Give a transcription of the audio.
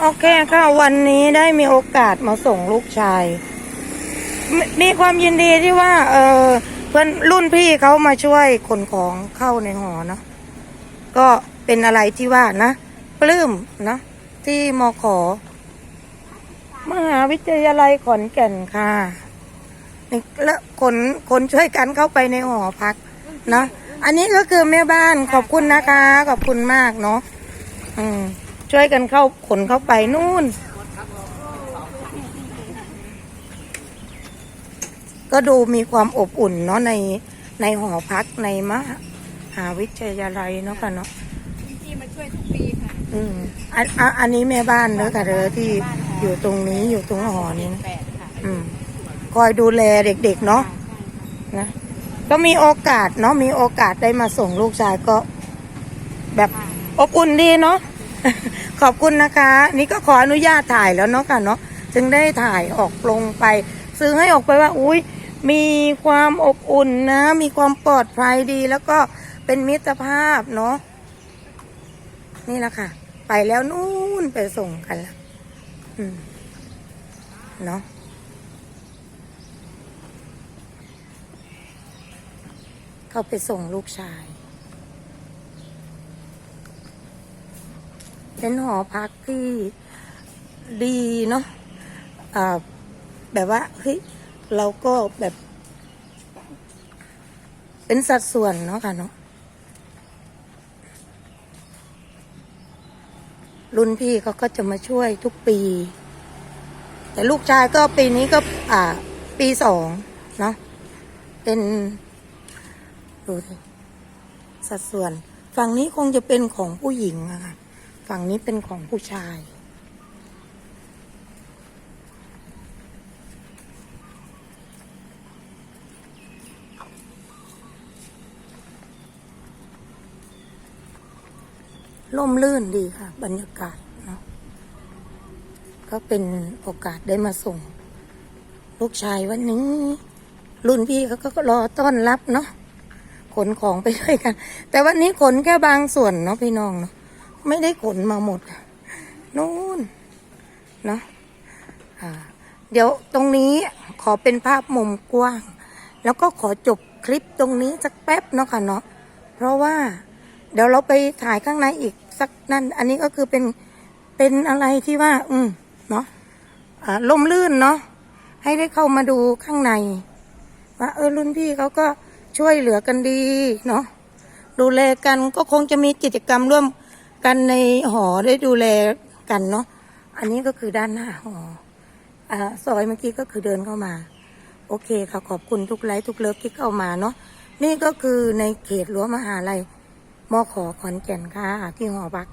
โอเคค่ะ วันนี้ได้มีโอกาสมาส่งลูกชายมมีความยินดีที่ว่า เออเพื่อนรุ่นพี่เขามาช่วยขนของเข้าในหอเนาะก็เป็นอะไรที่ว่านะปลื้มนะที่มขมหาวิทยาลัยขอนแก่นค่ะนี่แล้วขนขนช่วยกันเข้าไปในหอพักเนาะอันนี้ก็คือแม่บ้านขอบคุณนะคะ ขอบคุณมากเนาะอืม ช่วยกันเข้าขนเข้าไปนู่น ก็ดูมีความอบอุ่นเนาะในในหอพักในมหาวิทยาลัยเนาะค่ะเนาะที่มาช่วยทุกปีค่ะ อืมอันอันอันนี้แม่บ้านเนอะค่ะเธอที่อยู่ตรงนี้อยู่ตรงหอนี้นะแปดค่ะอืมคอยดูแลเด็กๆเนาะนะก็มีโอกาสเนาะมีโอกาสได้มาส่งลูกชายก็ แบบอบอุ่นดีเนาะ ขอบคุณนะคะ นี่ก็ขออนุญาตถ่ายแล้วเนาะค่ะเนาะจึงได้ถ่ายออกลงไปซื้อให้ออกไปว่า อุ้ยมีความอบอุ่นนะ มีความปลอดภัยดีแล้วก็เป็นมิตรภาพเนาะนี่แหละค่ะ ไปแล้วนู่นไปส่งกันละเนาะเขาไปส่งลูกชาย เป็นหอพักที่ดีเนาะอ่าแบบว่าเฮ้ยเราก็แบบ เป็นสัดส่วนเนาะค่ะเนาะรุ่นพี่เขาก็จะมาช่วยทุกปี แต่ลูกชายก็ปีนี้ก็ อ่า ปีสองเนาะเป็นดูสิสัดส่วน ฝั่งนี้คงจะเป็นของผู้หญิงอะค่ะ ฝั่งนี้เป็นของผู้ชาย ร่มรื่นดีค่ะ บรรยากาศเนาะก็เป็นโอกาสได้มาส่ง ลูกชายวันนี้ รุ่นพี่เขาก็รอต้อนรับเนาะขนของไปด้วยกัน แต่วันนี้ขนแค่บางส่วนเนาะพี่น้องเนาะ ไม่ได้ขนมาหมดนู่นเนาะเดี๋ยวตรงนี้ขอเป็นภาพมุมกว้าง แล้วก็ขอจบคลิปตรงนี้สักแป๊บเนาะค่ะเนาะเพราะว่าเดี๋ยวเราไปถ่ายข้างในอีกสักนั่น อันนี้ก็คือเป็นเป็นอะไรที่ว่า อืมเนาะอ่าล่มลื่นเนาะให้ได้เข้ามาดูข้างใน ว่าเออรุ่นพี่เขาก็ช่วยเหลือกันดีเนาะดูแลกันก็คงจะมีกิจกรรมร่วม กันในหอได้ดูแลกันเนาะอันนี้ก็คือด้านหน้าหออ่าซอยเมื่อกี้ก็คือเดินเข้ามา โอเคค่ะขอบคุณทุกไลค์ทุกเลิฟที่เข้ามาเนาะนี่ก็คือในเขตรั้วมหาลัยมอขอขอนแก่นค่ะที่หอพัก